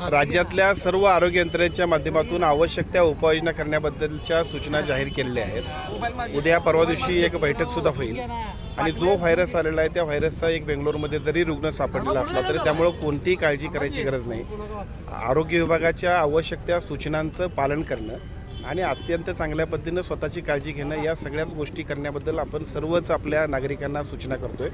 राज्यातल्या सर्व आरोग्य यंत्रणेच्या माध्यमातून आवश्यक त्या उपाययोजना करण्याबद्दलच्या सूचना जाहीर केलेल्या आहेत. उद्या परवा दिवशी एक बैठक सुद्धा होईल. आणि जो व्हायरस आलेला आहे त्या व्हायरसचा एक बेंगलोरमध्ये जरी रुग्ण सापडलेला असला तरी त्यामुळं कोणतीही काळजी करायची गरज नाही. आरोग्य विभागाच्या आवश्यक त्या सूचनांचं पालन करणं आणि अत्यंत चांगल्या पद्धतीनं स्वतःची काळजी घेणं या सगळ्याच गोष्टी करण्याबद्दल आपण सर्वच आपल्या नागरिकांना सूचना करतोय.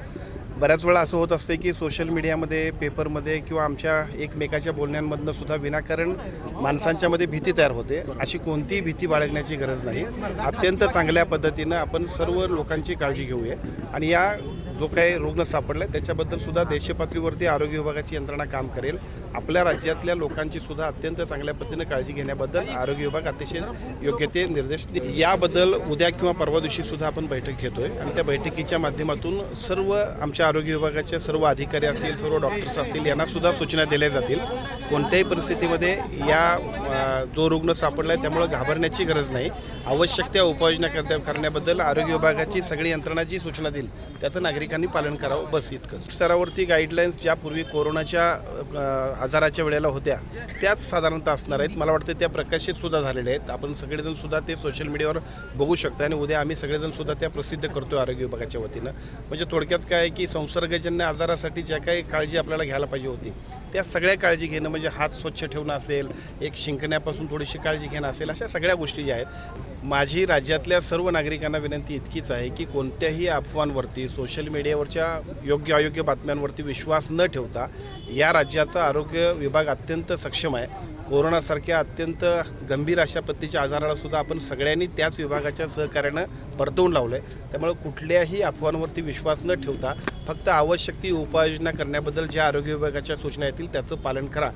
बऱ्याच वेळा असं होत असते की सोशल मीडियामध्ये पेपरमध्ये किंवा आमच्या एकमेकाच्या बोलण्यांमधनं सुद्धा विनाकारण माणसांच्यामध्ये भीती तयार होते. अशी कोणतीही भीती बाळगण्याची गरज नाही. अत्यंत चांगल्या पद्धतीनं आपण सर्व लोकांची काळजी घेऊया. आणि या जो काही रुग्ण सापडला त्याच्याबद्दल सुद्धा देशपातळीवरती आरोग्य विभागाची यंत्रणा काम करेल. आपल्या राज्यातल्या लोकांची सुद्धा अत्यंत चांगल्या पद्धतीनं काळजी घेण्याबद्दल आरोग्य विभाग अतिशय योग्य ते निर्देश याबद्दल उद्या किंवा परवा दिवशी सुद्धा आपण बैठक घेतोय. आणि त्या बैठकीच्या माध्यमातून सर्व आमच्या आरोग्य विभागाच्या सर्व अधिकारी असतील सर्व डॉक्टर्स असतील यांना सुद्धा सूचना दिल्या जातील. कोणत्याही परिस्थितीमध्ये या जो रुग्ण सापडलाय त्यामुळे घाबरण्याची गरज नाही. आवश्यक त्या उपाययोजना करता- करण्याबद्दल आरोग्य विभागाची सगळी यंत्रणा जी सूचना देईल त्याचं नागरिकांनी पालन करावं. बस इतकंच. स्तरावरती गाईडलाईन्स ज्या पूर्वी कोरोनाच्या आजाराच्या वेळेला होत्या त्याच साधारणतः असणार आहेत. मला वाटतं त्या प्रकाशित सुद्धा झालेल्या आहेत. आपण सगळेजण सुद्धा ते सोशल मीडियावर बघू शकता आणि उद्या आम्ही सगळेजण सुद्धा त्या प्रसिद्ध करतो आरोग्य विभागाच्या वतीनं. म्हणजे थोडक्यात काय आहे की संसर्गजन्य आजारासाठी ज्या काही काळजी आपल्याला घ्यायला पाहिजे होती त्या सगळ्या काळजी घेणं म्हणजे हात स्वच्छ ठेवणं असेल एक शिंकण्यापासून थोडीशी काळजी घेणं असेल अशा सगळ्या गोष्टी ज्या आहेत माझी राज्यातल्या सर्व नागरिकांना विनंती इतकीच आहे की कोणत्याही अफवांवरती सोशल मीडियावरच्या योग्य अयोग्य बातम्यांवरती विश्वास न ठेवता या राज्याचा आरोग्य विभाग अत्यंत सक्षम आहे. कोरोनासारख्या अत्यंत गंभीर अशा पद्धतीच्या आजाराला सुद्धा आपण सगळ्यांनी त्याच विभागाच्या सहकार्यानं परतवून लावलं आहे त्यामुळे कुठल्याही अफवांवरती विश्वास न ठेवता फक्त आवश्यक ती उपाययोजना करण्याबद्दल ज्या आरोग्य विभागाच्या सूचना येतील त्याचं पालन करा.